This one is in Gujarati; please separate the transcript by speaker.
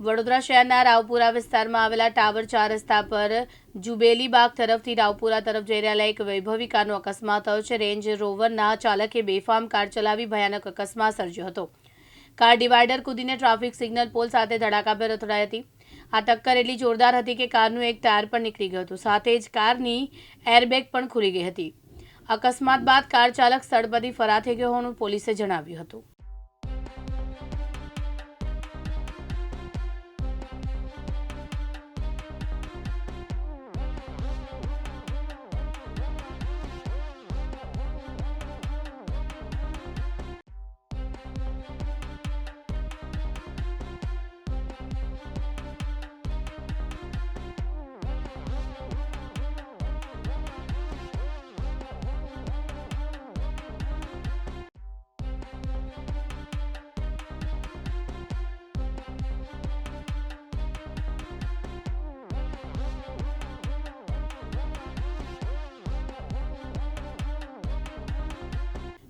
Speaker 1: વડોદરા શહેરના રાવપુરા વિસ્તારમાં આવેલા ટાવર ચાર રસ્તા પર જુબેલી બાગ તરફથી રાવપુરા તરફ જઈ રહેલા એક વૈભવી કારનો અકસ્માત થયો છે. રેન્જ રોવરના ચાલકે બેફામ કાર ચલાવી ભયાનક અકસ્માત સર્જ્યો હતો. કાર ડિવાઈડર કૂદીને ટ્રાફિક સિગ્નલ પોલ સાથે ધડાકાભેર અથડાઈ હતી. આ ટક્કર એટલી જોરદાર હતી કે કારનું એક ટાયર પણ નીકળી ગયું હતું. સાથે જ કારની એરબેગ પણ ખુલી ગઈ હતી. અકસ્માત બાદ કાર ચાલક સ્થળ પરથી ફરાર થઈ ગયો હોવાનું પોલીસે જણાવ્યું હતું.